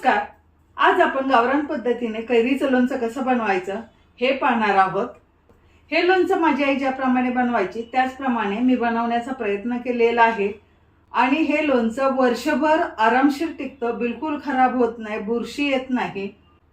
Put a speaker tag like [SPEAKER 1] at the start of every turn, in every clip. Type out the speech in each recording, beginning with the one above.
[SPEAKER 1] नमस्कार. आज आपण गावरान पद्धतीने कैरीचं लोणचं कसं बनवायचं हे पाहणार आहोत. हे लोणचं माझी आई ज्याप्रमाणे बनवायची त्याचप्रमाणे मी बनवण्याचा प्रयत्न केलेला आहे. आणि हे लोणचं वर्षभर आरामशीर टिकतं बिलकुल खराब होत नाही बुरशी येत नाही.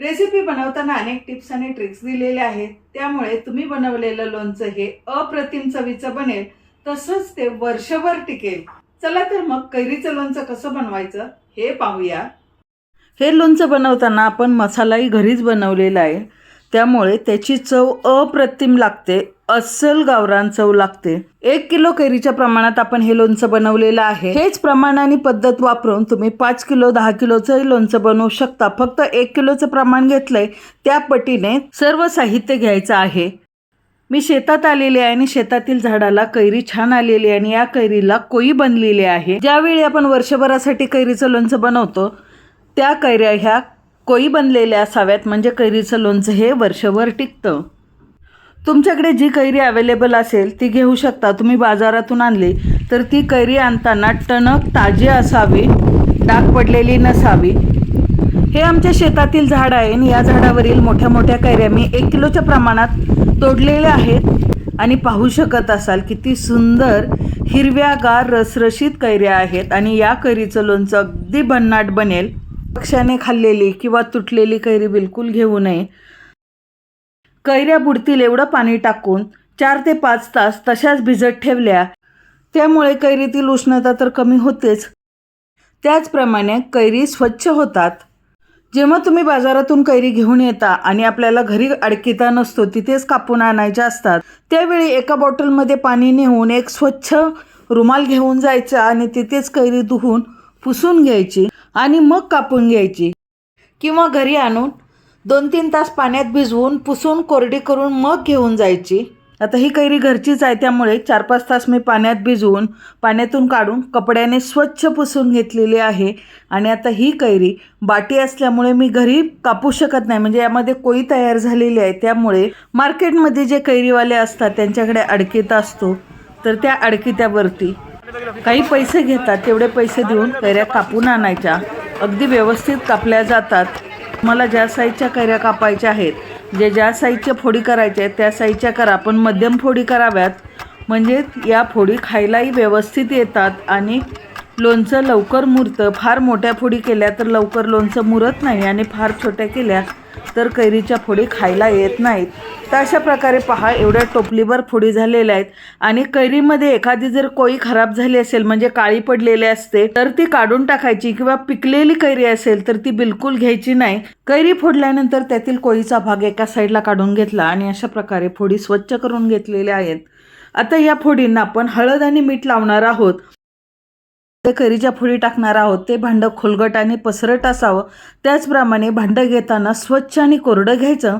[SPEAKER 1] रेसिपी बनवताना अनेक टिप्स आणि ट्रिक्स दिलेल्या आहेत. त्यामुळे तुम्ही बनवलेलं लोणचं हे अप्रतिम चवीचं बनेल तसंच ते वर्षभर टिकेल. चला तर मग कैरीचं लोणचं कसं बनवायचं हे पाहूया. हे लोणचं बनवताना आपण मसालाही घरीच बनवलेला आहे. त्यामुळे त्याची चव अप्रतिम लागते. अस्सल गावरान चव लागते. एक किलो कैरीच्या प्रमाणात आपण हे लोणचं बनवलेलं आहे. हेच प्रमाण आणि पद्धत वापरून तुम्ही पाच किलो दहा किलोचं लोणचं बनवू शकता. फक्त एक किलोचं प्रमाण घेतलंय. त्या पटीने सर्व साहित्य घ्यायचं आहे. मी शेतात आलेले आहे आणि शेतातील झाडाला कैरी छान आलेली आहे आणि या कैरीला कोई बनलेली आहे. ज्यावेळी आपण वर्षभरासाठी कैरीचं लोणचं बनवतो त्या कैऱ्या ह्या कोई बनलेल्या असाव्यात म्हणजे कैरीचं लोणचं हे वर्षभर टिकतं. तुमच्याकडे जी कैरी अवेलेबल असेल ती घेऊ शकता. तुम्ही बाजारातून आणली तर ती कैरी आणताना टणक ताजी असावी डाग पडलेली नसावी. हे आमच्या शेतातील झाड आहे आणि या झाडावरील मोठ्या मोठ्या कैऱ्या मी एक किलोच्या प्रमाणात तोडलेल्या आहेत. आणि पाहू शकत असाल किती सुंदर हिरव्यागार रसरशीत कैऱ्या आहेत. आणि या कैरीचं लोणचं अगदी भन्नाट बनेल. पक्षाने खाल्लेली किंवा तुटलेली कैरी बिलकुल घेऊ नये. कैऱ्या बुडतील एवढं पाणी टाकून चार ते पाच तास तशाच भिजत ठेवल्या. त्यामुळे कैरीतील उष्णता तर कमी होतेच. त्याचप्रमाणे कैरी स्वच्छ होतात. जेव्हा तुम्ही बाजारातून कैरी घेऊन येता आणि आपल्याला घरी अडकिता नसतो तिथेच कापून आणायच्या असतात. त्यावेळी एका बॉटलमध्ये पाणी नेऊन एक स्वच्छ रुमाल घेऊन जायचा आणि तिथेच कैरी धुवून पुसून घ्यायची आणि मग कापून घ्यायची. किंवा घरी आणून दोन तीन तास पाण्यात भिजवून पुसून कोरडी करून मग घेऊन जायची. आता ही कैरी घरचीच आहे त्यामुळे चार पाच तास मी पाण्यात भिजवून पाण्यातून काढून कपड्याने स्वच्छ पुसून घेतलेली आहे. आणि आता ही कैरी बाटी असल्यामुळे मी घरी कापू शकत नाही म्हणजे यामध्ये कोई तयार झालेली आहे. त्यामुळे मार्केटमध्ये जे कैरीवाले असतात त्यांच्याकडे अडकिता असतो. तर त्या अडकित्यावरती काही पैसे घेतात तेवढे पैसे देऊन कैऱ्या कापून आणायच्या. अगदी व्यवस्थित कापल्या जातात. मला ज्या साईजच्या कैऱ्या कापायच्या आहेत जे ज्या साईजच्या फोडी करायच्या आहेत त्या साईजच्या करा. पण मध्यम फोडी कराव्यात. म्हणजे या फोडी खायलाही व्यवस्थित येतात आणि लोणचं लवकर मुरतं. फार मोठ्या फोडी केल्या तर लवकर लोणचं मुरत नाही आणि फार छोट्या केल्या तर कैरीच्या फोडी खायला येत नाहीत. तर अशा प्रकारे पहा एवढ्या टोपलीवर फोडी झालेल्या आहेत. आणि कैरीमध्ये एखादी जर कोळी खराब झाली असेल म्हणजे काळी पडलेली असते तर ती काढून टाकायची किंवा पिकलेली कैरी असेल तर ती बिलकुल घ्यायची नाही. कैरी फोडल्यानंतर त्यातील कोळीचा भाग एका साईडला काढून घेतला आणि अशा प्रकारे फोडी स्वच्छ करून घेतलेल्या आहेत. आता या फोडींना आपण हळद आणि मीठ लावणार आहोत. ते करीच्या फोडी टाकणार आहोत. ते भांडं खोलगट आणि पसरट असावं. त्याचप्रमाणे भांडं घेताना स्वच्छ आणि कोरडं घ्यायचं.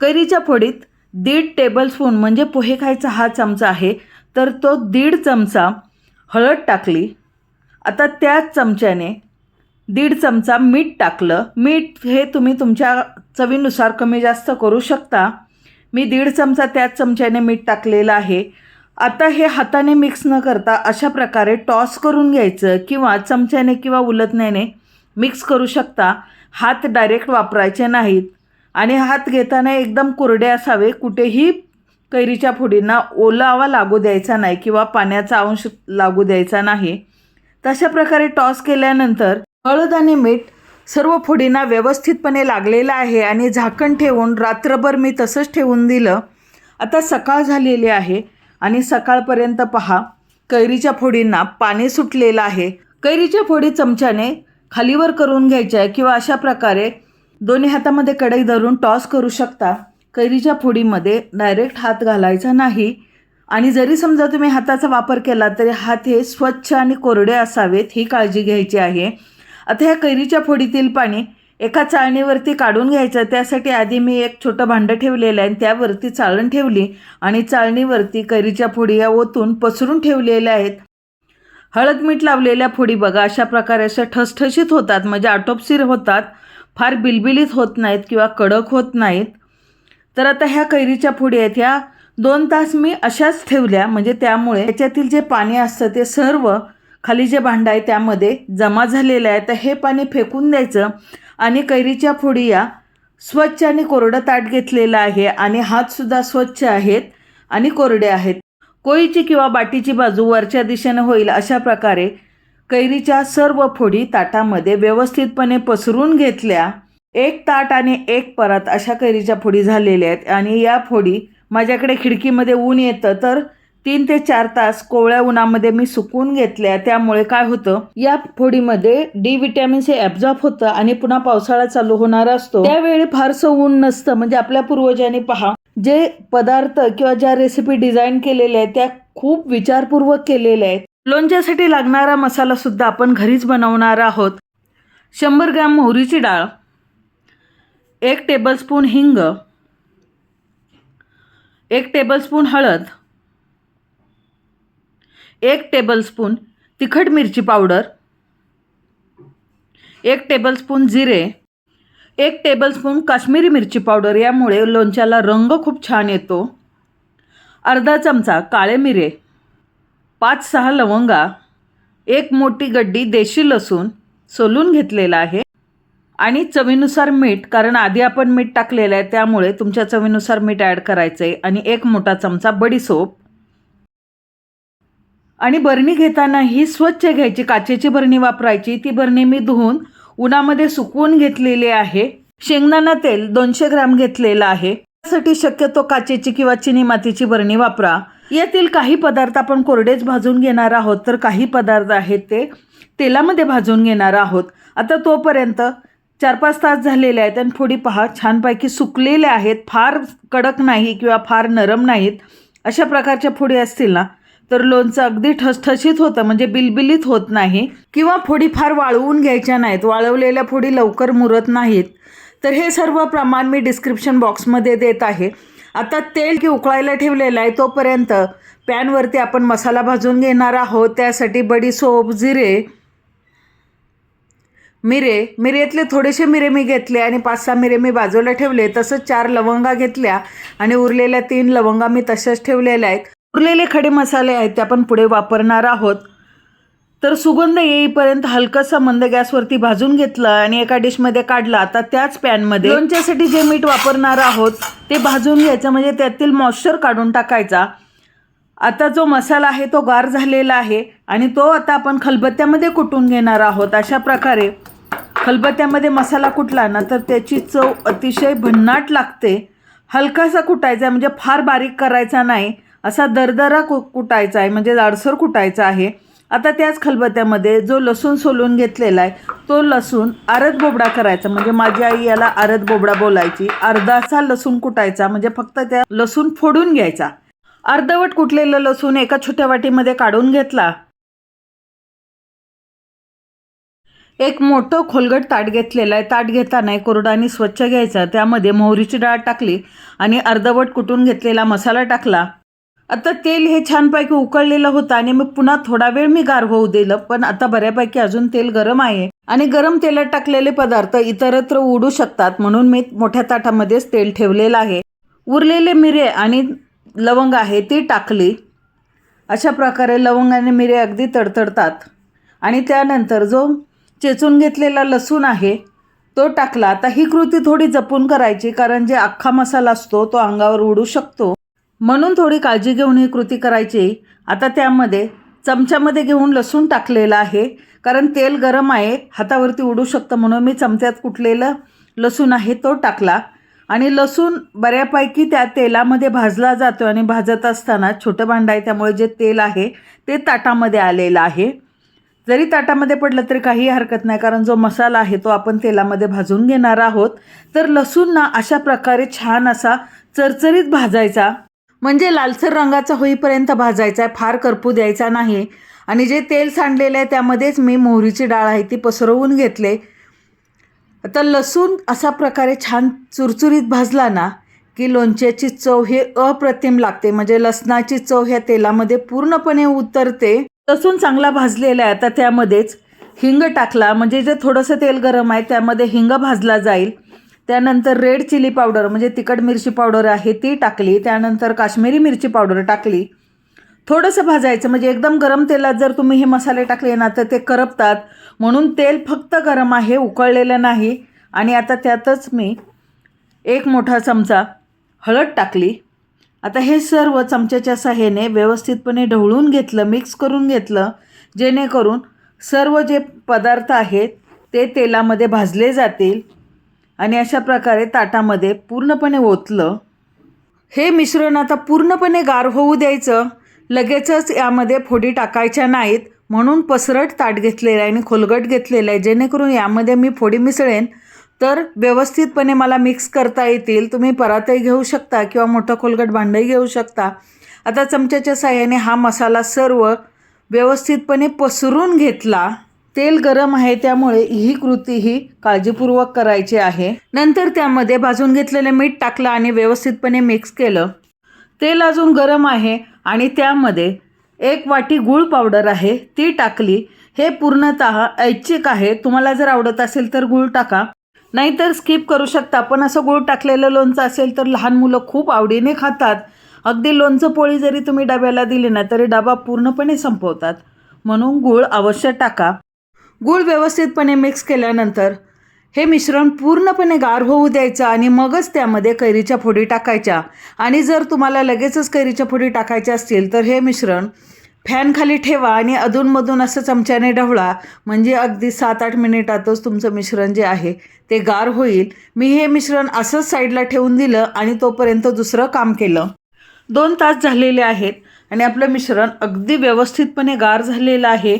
[SPEAKER 1] कैरीच्या फोडीत दीड टेबलस्पून म्हणजे पोहे खायचा हा चमचा आहे. तर तो दीड चमचा हळद टाकली. आता त्याच चमच्याने दीड चमचा मीठ टाकलं. मीठ हे तुम्ही तुमच्या चवीनुसार कमी जास्त करू शकता. मी दीड चमचा त्याच चमच्याने मीठ टाकलेलं आहे. आता हे हाताने मिक्स न करता अशा प्रकारे टॉस करून घ्यायचं किंवा चमच्याने किंवा उलटण्याने मिक्स करू शकता. हात डायरेक्ट वापरायचे नाहीत. आणि हात घेताना एकदम कोरडे असावे. कुठेही कैरीच्या फुडींना ओलावा लागू द्यायचा नाही किंवा पाण्याचा अंश लागू द्यायचा नाही. तशा प्रकारे टॉस केल्यानंतर हळद आणि मीठ सर्व फुडींना व्यवस्थितपणे लागलेलं आहे आणि झाकण ठेवून रात्रभर मी तसंच ठेवून दिलं. आता सकाळ झालेली आहे. आणि सकाळपर्यंत पहा कैरीच्या फोडींना पाणी सुटलेलं आहे. कैरीच्या फोडी चमच्याने खालीवर करून घ्यायच्या आहे किंवा अशा प्रकारे दोन्ही हातामध्ये कढई धरून टॉस करू शकता. कैरीच्या फोडीमध्ये डायरेक्ट हात घालायचा नाही. आणि जरी समजा तुम्ही हाताचा वापर केला तरी हात हे स्वच्छ आणि कोरडे असावेत ही काळजी घ्यायची आहे. आता ह्या कैरीच्या फोडीतील पाणी एका चाळणीवरती काढून घ्यायचं. त्यासाठी आधी मी एक छोटं भांडं ठेवलेलं आहे आणि त्यावरती चाळण ठेवली आणि चाळणीवरती कैरीच्या फोडी या ओतून पसरून ठेवलेल्या आहेत. हळद मीठ लावलेल्या फोडी बघा अशा प्रकारे अशा ठसठशीत होतात. म्हणजे आटोपसीर होतात फार बिलबिलीत होत नाहीत किंवा कडक होत नाहीत. तर आता ह्या कैरीच्या फोडी आहेत. ह्या दोन तास मी अशाच ठेवल्या. म्हणजे त्यामुळे त्याच्यातील जे पाणी असतं ते सर्व खाली जे भांडं आहे त्यामध्ये जमा झालेलं आहे. तर हे पाणी फेकून द्यायचं. आणि कैरीच्या फोडी या स्वच्छ आणि कोरडं ताट घेतलेलं आहे. आणि हातसुद्धा स्वच्छ आहेत आणि कोरडे आहेत. कोळीची किंवा बाटीची बाजू वरच्या दिशेनं होईल अशा प्रकारे कैरीच्या सर्व फोडी ताटामध्ये व्यवस्थितपणे पसरून घेतल्या. एक ताट आणि एक परत अशा कैरीच्या फोडी झालेल्या आहेत. आणि या फोडी माझ्याकडे खिडकीमध्ये ऊन येतं तर तीन ते चार तास कोवळ्या उन्हामध्ये मी सुकून घेतल्या. त्यामुळे काय होतं या फोडीमध्ये डी व्हिटॅमिन सी ॲब्झॉर्ब होतं आणि पुन्हा पावसाळा चालू होणार असतो. त्यावेळी फारसं ऊन नसतं. म्हणजे आपल्या पूर्वजांनी पहा जे पदार्थ किंवा ज्या रेसिपी डिझाईन केलेल्या आहेत त्या खूप विचारपूर्वक केलेल्या आहेत. लोणच्यासाठी लागणारा मसाला सुद्धा आपण घरीच बनवणार आहोत. शंभर ग्रॅम मोहरीची डाळ एक टेबलस्पून हिंग एक टेबलस्पून हळद एक टेबलस्पून तिखट मिरची पावडर एक टेबलस्पून जिरे एक टेबलस्पून काश्मीरी मिरची पावडर यामुळे लोणच्याला रंग खूप छान येतो. अर्धा चमचा काळे मिरे पाच सहा लवंगा एक मोठी गड्डी देशी लसूण सोलून घेतलेला आहे. आणि चवीनुसार मीठ कारण आधी आपण मीठ टाकलेलं आहे त्यामुळे तुमच्या चवीनुसार मीठ ॲड करायचं आहे आणि एक मोठा चमचा बडीसोप आणि बरणी घेताना ही स्वच्छ घ्यायची काचेची बरणी वापरायची. ती बरणी मी धुवून उन्हामध्ये सुकवून घेतलेली आहे. शेंगदाणा तेल दोनशे ग्रॅम घेतलेलं आहे. त्यासाठी शक्यतो काचेची किंवा चिनी मातीची बरणी वापरा. यातील काही पदार्थ आपण कोरडेच भाजून घेणार आहोत. तर काही पदार्थ आहेत ते तेलामध्ये भाजून घेणार आहोत. आता तोपर्यंत चार पाच तास झालेले आहेत आणि थोडी पहा छानपैकी सुकलेल्या आहेत. फार कडक नाही किंवा फार नरम नाहीत. अशा प्रकारच्या फोडी असतील ना तर लोणचं अगदी ठसठशीत होतं म्हणजे बिलबिलीत होत नाही किंवा फोडी फार वाळवून घ्यायच्या नाहीत वाळवलेल्या फोडी लवकर मुरत नाहीत. तर हे सर्व प्रमाण मी डिस्क्रिप्शन बॉक्समध्ये देत आहे. आता तेल की उकळायला ठेवलेलं आहे तोपर्यंत पॅनवरती आपण मसाला भाजून घेणार आहोत. त्यासाठी बडीसोप जिरे मिरे मिरेतले थोडेसे मिरे मी घेतले आणि पाच सहा मिरे मी बाजूला ठेवले. तसंच चार लवंगा घेतल्या आणि उरलेल्या तीन लवंगा मी तशाच ठेवलेल्या आहेत. उरलेले खडे मसाले आहेत ते आपण पुढे वापरणार आहोत. तर सुगंध येईपर्यंत हलकंसं मंद गॅसवरती भाजून घेतलं आणि एका डिशमध्ये काढलं. आता त्याच पॅनमध्ये लोणच्यासाठी जे मीठ वापरणार आहोत ते भाजून घ्यायचं म्हणजे त्यातील मॉइश्चर काढून टाकायचा. आता जो मसाला आहे तो गार झालेला आहे आणि तो आता आपण खलबत्त्यामध्ये कुटून घेणार आहोत. अशा प्रकारे खलबत्त्यामध्ये मसाला कुटला ना तर त्याची चव अतिशय भन्नाट लागते. हलकासा कुटायचा आहे म्हणजे फार बारीक करायचा नाही. असा दरदरा कु कुटायचा आहे म्हणजे जाडसर कुटायचा आहे. आता त्याच खलबत्त्यामध्ये जो लसूण सोलून घेतलेला आहे तो लसूण आरत बोबडा करायचा. म्हणजे माझी आई याला आरत बोबडा बोलायची. अर्धाचा लसूण कुटायचा म्हणजे फक्त त्या लसूण फोडून घ्यायचा. अर्धवट कुटलेलं लसूण एका छोट्या वाटीमध्ये काढून घेतला. एक मोठं खोलगट ताट घेतलेलं आहे. ताट घेताना कोरडाने स्वच्छ घ्यायचं. त्यामध्ये मोहरीची डाळ टाकली आणि अर्धवट कुटून घेतलेला मसाला टाकला. आता तेल हे छानपैकी उकळलेलं होतं आणि मग पुन्हा थोडा वेळ मी गार होऊ दिलं. पण आता बऱ्यापैकी अजून तेल गरम आहे आणि गरम तेलात टाकलेले पदार्थ इतरत्र उडू शकतात म्हणून मी मोठ्या ताटामध्येच तेल ठेवलेलं आहे. उरलेले मिरे आणि लवंग आहे ती टाकली. अशा प्रकारे लवंग आणि मिरे अगदी तडतडतात. आणि त्यानंतर जो चेचून घेतलेला लसूण आहे तो टाकला. आता ही कृती थोडी जपून करायची कारण जे अख्खा मसाला असतो तो अंगावर उडू शकतो. म्हणून थोडी काळजी घेऊन ही कृती करायची. आता त्यामध्ये चमच्यामध्ये घेऊन लसूण टाकलेलं आहे. कारण तेल गरम आहे हातावरती उडू शकतं म्हणून मी चमच्यात कुठलेलं लसूण आहे तो टाकला. आणि लसूण बऱ्यापैकी त्या तेलामध्ये भाजला जातो आणि भाजत असताना छोटं भांडं आहे त्यामुळे जे तेल आहे ते ताटामध्ये आलेलं आहे. जरी ताटामध्ये पडलं तरी काही हरकत नाही कारण जो मसाला आहे तो आपण तेलामध्ये भाजून घेणार आहोत. तर लसूण ना अशा प्रकारे छान असा चरचरीत भाजायचा. म्हणजे लालसर रंगाचा होईपर्यंत भाजायचा आहे फार करपू द्यायचा नाही आणि जे तेल सांडलेलं आहे त्यामध्येच मी मोहरीची डाळ आहे ती पसरवून घेतले. आता लसूण असा प्रकारे छान चुरचुरीत भाजला ना की लोणच्याची चव हे अप्रतिम लागते. म्हणजे लसणाची चव ह्या तेलामध्ये पूर्णपणे उतरते. लसूण चांगला भाजलेला आहे आता त्यामध्येच हिंग टाकला. म्हणजे जे थोडंसं तेल गरम आहे त्यामध्ये हिंग भाजला जाईल. त्यानंतर रेड चिली पावडर म्हणजे तिखट मिरची पावडर आहे ती टाकली त्यानंतर काश्मीरी मिरची पावडर टाकली. थोडंसं भाजायचं म्हणजे एकदम गरम तेलात जर तुम्ही हे मसाले टाकले ना तर ते करपतात. म्हणून तेल फक्त गरम आहे उकळलेलं नाही. आणि आता त्यातच मी एक मोठा चमचा हळद टाकली. आता हे सर्व चमच्याच्या सहाय्याने व्यवस्थितपणे ढवळून घेतलं मिक्स करून घेतलं जेणेकरून सर्व जे पदार्थ आहेत ते तेलामध्ये भाजले जातील. आणि अशा प्रकारे ताटामध्ये पूर्णपणे ओतलं. हे मिश्रण आता पूर्णपणे गार होऊ द्यायचं. लगेचच यामध्ये फोडी टाकायच्या नाहीत. म्हणून पसरट ताट घेतलेलं आहे आणि खोलगट घेतलेलं आहे. जेणेकरून यामध्ये मी फोडी मिसळेन. तर व्यवस्थितपणे मला मिक्स करता येतील. तुम्ही परातही घेऊ शकता किंवा मोठं खोलगट भांडंही घेऊ शकता. आता चमच्याच्या साह्याने हा मसाला सर्व व्यवस्थितपणे पसरून घेतला. तेल गरम आहे त्यामुळे ही कृती ही काळजीपूर्वक करायची आहे. नंतर त्यामध्ये भाजून घेतलेले मीठ टाकलं आणि व्यवस्थितपणे मिक्स केलं. तेल अजून गरम आहे आणि त्यामध्ये एक वाटी गूळ पावडर आहे ती टाकली. हे पूर्णत ऐच्छिक आहे. तुम्हाला जर आवडत असेल तर गूळ टाका. नाहीतर स्किप करू शकता. पण असं गूळ टाकलेलं लोणचं असेल तर लहान मुलं खूप आवडीने खातात. अगदी लोणचं पोळी जरी तुम्ही डब्याला दिली ना तरी डबा पूर्णपणे संपवतात. म्हणून गूळ अवश्य टाका. गूळ व्यवस्थितपणे मिक्स केल्यानंतर हे मिश्रण पूर्णपणे गार होऊ द्यायचं आणि मगच त्यामध्ये कैरीच्या फोडी टाकायच्या. आणि जर तुम्हाला लगेचच कैरीच्या फोडी टाकायच्या असतील तर हे मिश्रण फॅनखाली ठेवा आणि अधूनमधून असं चमच्याने ढवळा. म्हणजे अगदी सात आठ मिनिटातच तुमचं मिश्रण जे आहे ते गार होईल. मी हे मिश्रण असंच साईडला ठेवून दिलं आणि तोपर्यंत दुसरं काम केलं. दोन तास झालेले आहेत आणि आपलं मिश्रण अगदी व्यवस्थितपणे गार झालेलं आहे.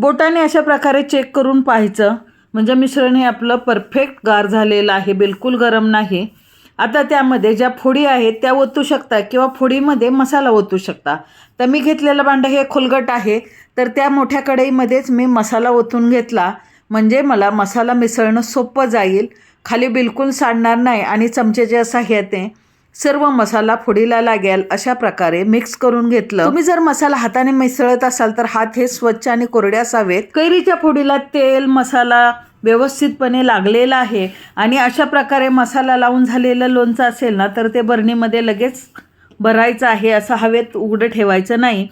[SPEAKER 1] बोटाने अशा प्रकारे चेक करून पाहायचं. म्हणजे मिश्रण हे आपलं परफेक्ट गार झालेलं आहे बिलकुल गरम नाही. आता त्यामध्ये ज्या फोडी आहेत त्या ओतू शकता किंवा फोडीमध्ये मसाला ओतू शकता. तर मी घेतलेलं भांडं हे खोलगट आहे. तर त्या मोठ्या कढईमध्येच मी मसाला ओतून घेतला. म्हणजे मला मसाला मिसळणं सोपं जाईल. खाली बिलकुल सांडणार नाही आणि चमचे जे असा हे ते सर्व मसाला फोडीला लागेल अशा प्रकारे मिक्स करून घेतलं. तुम्ही जर मसाला हाताने मिसळत असाल तर हात हे स्वच्छ आणि कोरडे असावेत. कैरीच्या फोडीला तेल मसाला व्यवस्थितपणे लागलेला आहे. आणि अशा प्रकारे मसाला लावून झालेलं लोणचं असेल ना तर ते बरणीमध्ये लगेच भरायचं आहे असं हवेत उघडं ठेवायचं नाही.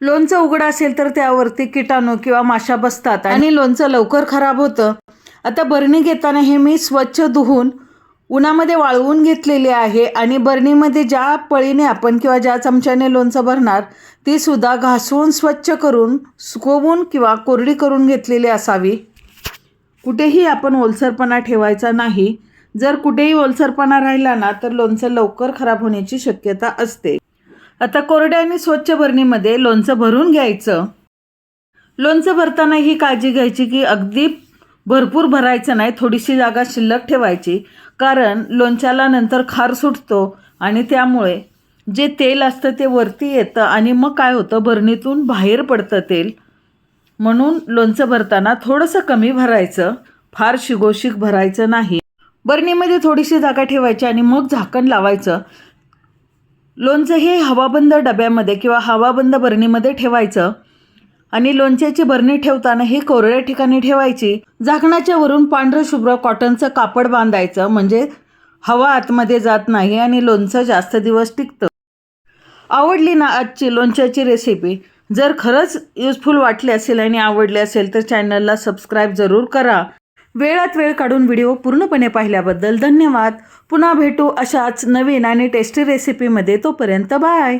[SPEAKER 1] लोणचं उघडं असेल तर त्यावरती किटाणू किंवा माशा बसतात आणि लोणचं लवकर खराब होतं. आता बरणी घेताना हे मी स्वच्छ धुवून उन्हामध्ये वाळवून घेतलेली आहे आणि बरणीमध्ये ज्या पळीने आपण किंवा ज्या चमच्याने लोणचं भरणार ती सुद्धा घासून स्वच्छ करून सुकवून किंवा कोरडी करून घेतलेली असावी. कुठेही आपण ओलसरपणा ठेवायचा नाही. जर कुठेही ओलसरपणा राहिला ना तर लोणचं लवकर खराब होण्याची शक्यता असते. आता कोरड्या आणि स्वच्छ बरणीमध्ये लोणचं भरून घ्यायचं. लोणचं भरताना ही काळजी घ्यायची की अगदी भरपूर भरायचं नाही थोडीशी जागा शिल्लक ठेवायची. कारण लोणच्याला नंतर खार सुटतो आणि त्यामुळे जे तेल असतं ते वरती येतं आणि मग काय होतं भरणीतून बाहेर पडतं तेल. म्हणून लोणचं भरताना थोडंसं कमी भरायचं फार शिगोशिक भरायचं नाही. बरणीमध्ये थोडीशी जागा ठेवायची आणि मग झाकण लावायचं. लोणचं हे हवाबंद डब्यामध्ये किंवा हवाबंद बरणीमध्ये ठेवायचं. आणि लोणच्याची बरणी ठेवताना ही कोरड्या ठिकाणी ठेवायची. झाकणाच्या वरून पांढरं शुभ्र कॉटनचं कापड बांधायचं. म्हणजे हवा आतमध्ये जात नाही आणि लोणचं जास्त दिवस टिकतं. आवडली ना आजची लोणच्याची रेसिपी जर खरंच युजफुल वाटली असेल आणि आवडली असेल तर चॅनलला सबस्क्राईब जरूर करा. वेळात वेळ काढून व्हिडिओ पूर्णपणे पाहिल्याबद्दल धन्यवाद. पुन्हा भेटू अशाच नवीन आणि टेस्टी रेसिपीमध्ये तोपर्यंत बाय